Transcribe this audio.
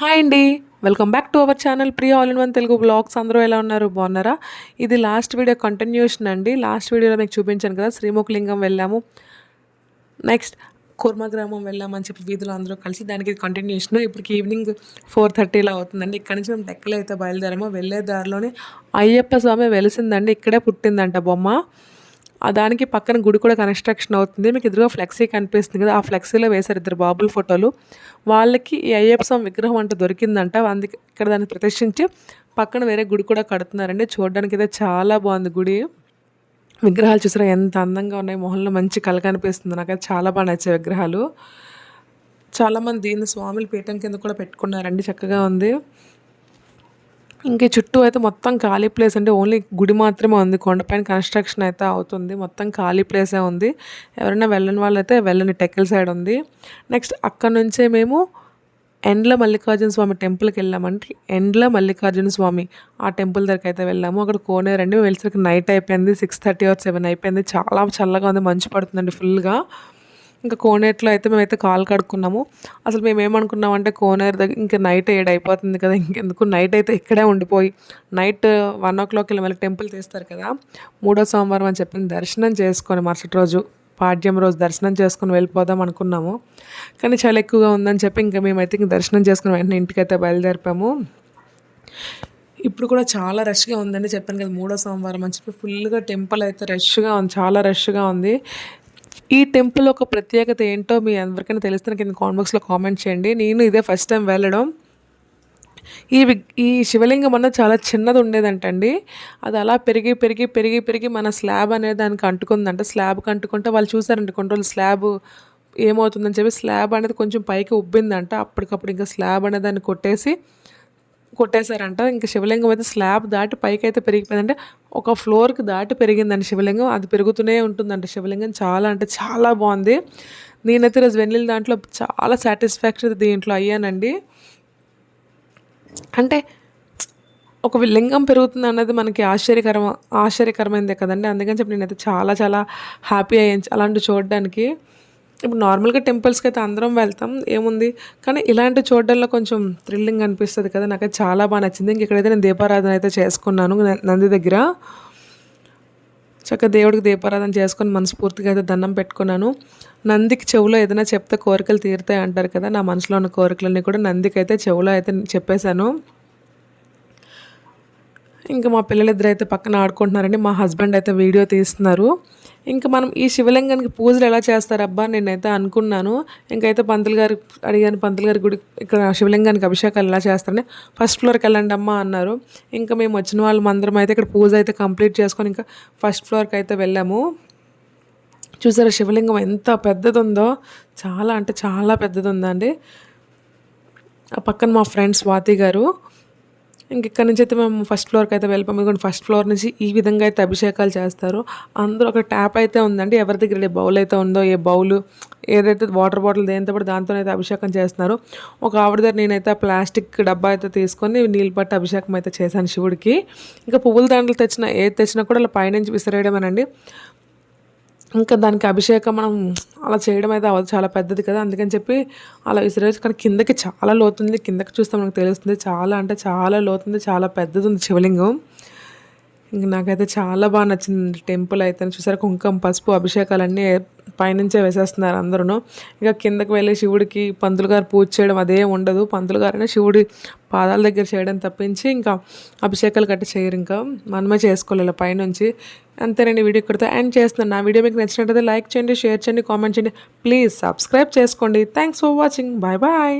Hi అండి. Welcome back to our channel pre all in one Telugu blogs అందరూ ఎలా ఉన్నారు? బాగున్నారా? ఇది లాస్ట్ వీడియో కంటిన్యూషన్ అండి. లాస్ట్ వీడియోలో మీకు చూపించాను కదా శ్రీముఖలింగం వెళ్ళాము. నెక్స్ట్ కుర్మ గ్రామం వెళ్ళామని చెప్పి వీధులు అందరూ కలిసి దానికి కంటిన్యూషన్ ఇప్పటికి ఈవినింగ్ ఫోర్ థర్టీలో అవుతుందండి. ఇక్కడ నుంచి మేము డెక్కలు అయితే బయలుదేరామో. వెళ్ళే దారిలోనే అయ్యప్ప స్వామి వెలిసిందండి. ఇక్కడే పుట్టిందంట బొమ్మ. దానికి పక్కన గుడి కూడా కన్స్ట్రక్షన్ అవుతుంది. మీకు ఎదురుగా ఫ్లెక్సీ కనిపిస్తుంది కదా ఆ ఫ్లెక్సీలో వేశారు ఇద్దరు బాబుల ఫోటోలు. వాళ్ళకి ఈ అయ్యప్ప స్వామి విగ్రహం అంటే దొరికిందంట. అందుకే ఇక్కడ దాన్ని ప్రదర్శించి పక్కన వేరే గుడి కూడా కడుతున్నారండి. చూడడానికి అయితే చాలా బాగుంది గుడి. విగ్రహాలు చూసారా ఎంత అందంగా ఉన్నాయి. మొహంలో మంచి కళ కనిపిస్తుంది. నాకైతే చాలా బాగా నచ్చే విగ్రహాలు. చాలామంది దీన్ని స్వాముల పీఠం కింద కూడా పెట్టుకున్నారండి. చక్కగా ఉంది. ఇంక చుట్టూ అయితే మొత్తం ఖాళీ ప్లేస్ అంటే ఓన్లీ గుడి మాత్రమే ఉంది. కొండపైన కన్స్ట్రక్షన్ అయితే అవుతుంది. మొత్తం ఖాళీ ప్లేసే ఉంది. ఎవరైనా వెళ్ళని వాళ్ళైతే వెళ్ళని టెక్కల్ సైడ్ ఉంది. నెక్స్ట్ అక్కడ నుంచే మేము ఎండ్ల మల్లికార్జున స్వామి టెంపుల్కి వెళ్ళామంటే ఎండ్ల మల్లికార్జున స్వామి ఆ టెంపుల్ దగ్గరికి అయితే వెళ్ళాము. అక్కడ కోనేరండి వెళ్ళేసరికి నైట్ అయిపోయింది. సిక్స్ థర్టీ ఆర్ సెవెన్ అయిపోయింది. చాలా చల్లగా ఉంది. మంచు పడుతుందండి ఫుల్గా. ఇంకా కోనేరులో అయితే మేమైతే కాలు కడుక్కున్నాము. అసలు మేము ఏమనుకున్నాం అంటే కోనేరు దగ్గర ఇంకా నైట్ ఏడు అయిపోతుంది కదా ఇంకెందుకు? నైట్ అయితే ఇక్కడే ఉండిపోయి నైట్ వన్ ఓ క్లాక్ వెళ్ళి మళ్ళీ టెంపుల్ తీస్తారు కదా మూడో సోమవారం అని చెప్పి దర్శనం చేసుకొని మరుసటి రోజు పాడ్యం రోజు దర్శనం చేసుకుని వెళ్ళిపోదాం అనుకున్నాము. కానీ చాలా ఎక్కువగా ఉందని చెప్పి ఇంకా మేమైతే ఇంక దర్శనం చేసుకుని వెంటనే ఇంటికైతే బయలుదేరిపాము ఇప్పుడు కూడా చాలా రష్గా ఉందని చెప్పాను కదా మూడో సోమవారం అని చెప్పి ఫుల్గా టెంపుల్ అయితే రష్గా ఉంది చాలా రష్గా ఉంది. ఈ టెంపుల్ ఒక ప్రత్యేకత ఏంటో మీ అందరికైనా తెలిస్తే కింద కామెంట్ బాక్స్లో కామెంట్ చేయండి. నేను ఇదే ఫస్ట్ టైం వెళ్ళడం. ఈ ఈ శివలింగం అన్నది చాలా చిన్నది ఉండేదంటండి. అది అలా పెరిగి పెరిగి పెరిగి పెరిగి మన స్లాబ్ అనేది దానికి అంటుకుందంట. స్లాబ్కి అంటుకుంటే వాళ్ళు చూసారండి కొన్ని రోజులు స్లాబ్ ఏమవుతుందని చెప్పి. స్లాబ్ అనేది కొంచెం పైకి ఉబ్బిందంట. అప్పటికప్పుడు ఇంకా స్లాబ్ అనేది దాన్ని కొట్టేసి కొట్టేశారంట. ఇంకా శివలింగం అయితే స్లాబ్ దాటి పైకి అయితే పెరిగిపోయిందంటే ఒక ఫ్లోర్కి దాటి పెరిగిందండి శివలింగం. అది పెరుగుతూనే ఉంటుందంట శివలింగం చాలా అంటే చాలా బాగుంది. నేనైతే ఈరోజు వెళ్ళిన దాంట్లో చాలా సాటిస్ఫాక్షన్ దీంట్లో అయ్యానండి. అంటే ఒక లింగం పెరుగుతుంది అన్నది మనకి ఆశ్చర్యకరం ఆశ్చర్యకరమైందే కదండి. అందుకని చెప్పి నేనైతే చాలా చాలా హ్యాపీ అయ్యాను అలాంటి చూడడానికి. ఇప్పుడు నార్మల్గా టెంపుల్స్కి అయితే అందరం వెళ్తాం ఏముంది? కానీ ఇలాంటి చూడడంలో కొంచెం థ్రిల్లింగ్ అనిపిస్తుంది కదా నాకు చాలా బాగా నచ్చింది. ఇంక ఇక్కడైతే నేను దీపారాధన అయితే చేసుకున్నాను నంది దగ్గర. చక్కగా దేవుడికి దీపారాధన చేసుకొని మనస్ఫూర్తిగా అయితే దండం పెట్టుకున్నాను. నందికి చెవులో ఏదైనా చెప్తే కోరికలు తీరుతాయి అంటారు కదా నా మనసులో ఉన్న కోరికలన్నీ కూడా నందికి అయితే చెవులో అయితే చెప్పేశాను. ఇంకా మా పిల్లలిద్దరు అయితే పక్కన ఆడుకుంటున్నారండి మా హస్బెండ్ అయితే వీడియో తీస్తున్నారు. ఇంకా మనం ఈ శివలింగానికి పూజలు ఎలా చేస్తారబ్బా నేనైతే అనుకున్నాను. ఇంకైతే పంతులు గారు అడిగాను పంతులు గారి గుడి ఇక్కడ శివలింగానికి అభిషేకాలు ఎలా చేస్తారని. ఫస్ట్ ఫ్లోర్కి వెళ్ళండి అమ్మా అన్నారు. ఇంకా మేము వచ్చిన వాళ్ళు అందరం అయితే ఇక్కడ పూజ అయితే కంప్లీట్ చేసుకొని ఇంకా ఫస్ట్ ఫ్లోర్కి అయితే వెళ్ళాము. చూసారా శివలింగం ఎంత పెద్దది ఉందో చాలా అంటే చాలా పెద్దది ఉందండి ఆ పక్కన మా ఫ్రెండ్ స్వాతి గారు. ఇక్కడ నుంచి అయితే మేము ఫస్ట్ ఫ్లోర్కి అయితే వెళ్ళిపోయాము ఎందుకంటే ఫస్ట్ ఫ్లోర్ నుంచి ఈ విధంగా అయితే అభిషేకాలు చేస్తారు. అందరూ ఒక ట్యాప్ అయితే ఉందండి. ఎవరి దగ్గర ఏ బౌల్ అయితే ఉందో ఏ బౌల్ ఏదైతే వాటర్ బాటిల్ దేంతో పాటు దాంతో అయితే అభిషేకం చేస్తున్నారు. ఒక ఆవిడ దగ్గర నేనైతే ప్లాస్టిక్ డబ్బా అయితే తీసుకొని నీళ్ళు పట్టి అభిషేకం అయితే చేశాను శివుడికి. ఇంకా పువ్వుల దండలు తెచ్చిన ఏది తెచ్చినా కూడా అలా పైనుంచి విసిరేయడమేనండి. ఇంకా దానికి అభిషేకం మనం అలా చేయడం అయితే అవ్వదు చాలా పెద్దది కదా. అందుకని చెప్పి అలా విసిరేసి కానీ కిందకి చాలా లోతుంది. కిందకి చూస్తే మనకు తెలుస్తుంది చాలా అంటే చాలా లోతుంది చాలా పెద్దది ఉంది శివలింగం. ఇంక నాకైతే చాలా బాగా నచ్చింది టెంపుల్ అయితే. చూసారు కుంకం పసుపు అభిషేకాలన్నీ పైనుంచే వేసేస్తున్నారు అందరూ ఇంకా కిందకి వెళ్ళి శివుడికి పంతులు గారు పూజ చేయడం అదే ఉండదు. పంతులు గారైనా శివుడి పాదాల దగ్గర చేయడం తప్పించి ఇంకా అభిషేకాలు గట్టి చేయరు ఇంకా. మనమే చేసుకోవాలి పైనుంచి. అంతేనండి వీడియో ఇక్కడితో ఎండ్ చేస్తున్నాను. నా వీడియో మీకు నచ్చినట్టయితే లైక్ చేయండి షేర్ చేయండి కామెంట్ చేయండి. ప్లీజ్ సబ్స్క్రైబ్ చేసుకోండి. Thanks for watching. Bye bye.